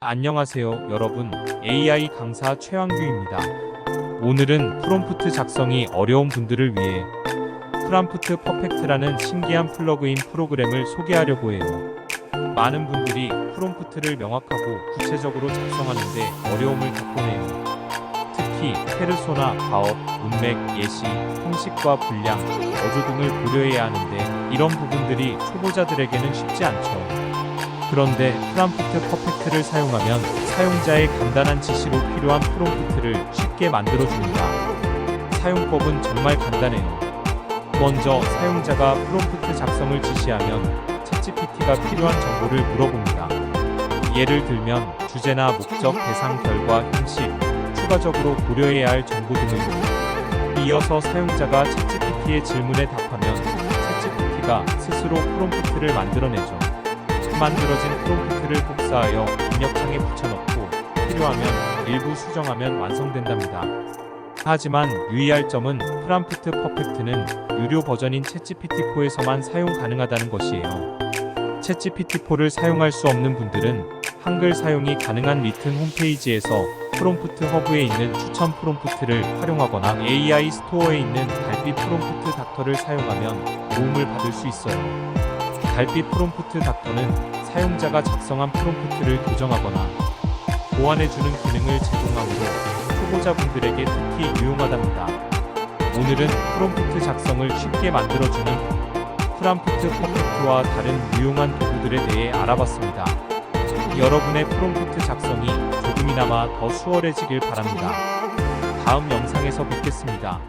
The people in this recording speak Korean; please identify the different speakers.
Speaker 1: 안녕하세요, 여러분. AI 강사 최왕규입니다. 오늘은 프롬프트 작성이 어려운 분들을 위해 프람프트 퍼펙트라는 신기한 플러그인 프로그램을 소개하려고 해요. 많은 분들이 프롬프트를 명확하고 구체적으로 작성하는데 어려움을 겪곤 해요. 특히 페르소나, 가업, 문맥, 예시, 형식과 분량, 어조 등을 고려해야 하는데 이런 부분들이 초보자들에게는 쉽지 않죠. 그런데 프람프트 퍼펙트를 사용하면 사용자의 간단한 지시로 필요한 프롬프트를 쉽게 만들어줍니다. 사용법은 정말 간단해요. 먼저 사용자가 프롬프트 작성을 지시하면 챗GPT가 필요한 정보를 물어봅니다. 예를 들면 주제나 목적, 대상, 결과, 형식, 추가적으로 고려해야 할 정보 등으로 이어서 사용자가 챗GPT의 질문에 답하면 챗GPT가 스스로 프롬프트를 만들어내죠. 만들어진 프롬프트를 복사하여 입력창에 붙여넣고 필요하면 일부 수정하면 완성된답니다. 하지만 유의할 점은 프람프트 퍼펙트는 유료 버전인 챗GPT4에서만 사용 가능하다는 것이에요. 챗GPT4를 사용할 수 없는 분들은 한글 사용이 가능한 리튼 홈페이지에서 프롬프트 허브에 있는 추천 프롬프트를 활용하거나 AI 스토어에 있는 달빛 프롬프트 닥터를 사용하면 도움을 받을 수 있어요. 달빛 프롬프트 닥터는 사용자가 작성한 프롬프트를 교정하거나 보완해주는 기능을 제공하므로 초보자분들에게 특히 유용하답니다. 오늘은 프롬프트 작성을 쉽게 만들어주는 프람프트 퍼펙트와 다른 유용한 도구들에 대해 알아봤습니다. 여러분의 프롬프트 작성이 조금이나마 더 수월해지길 바랍니다. 다음 영상에서 뵙겠습니다.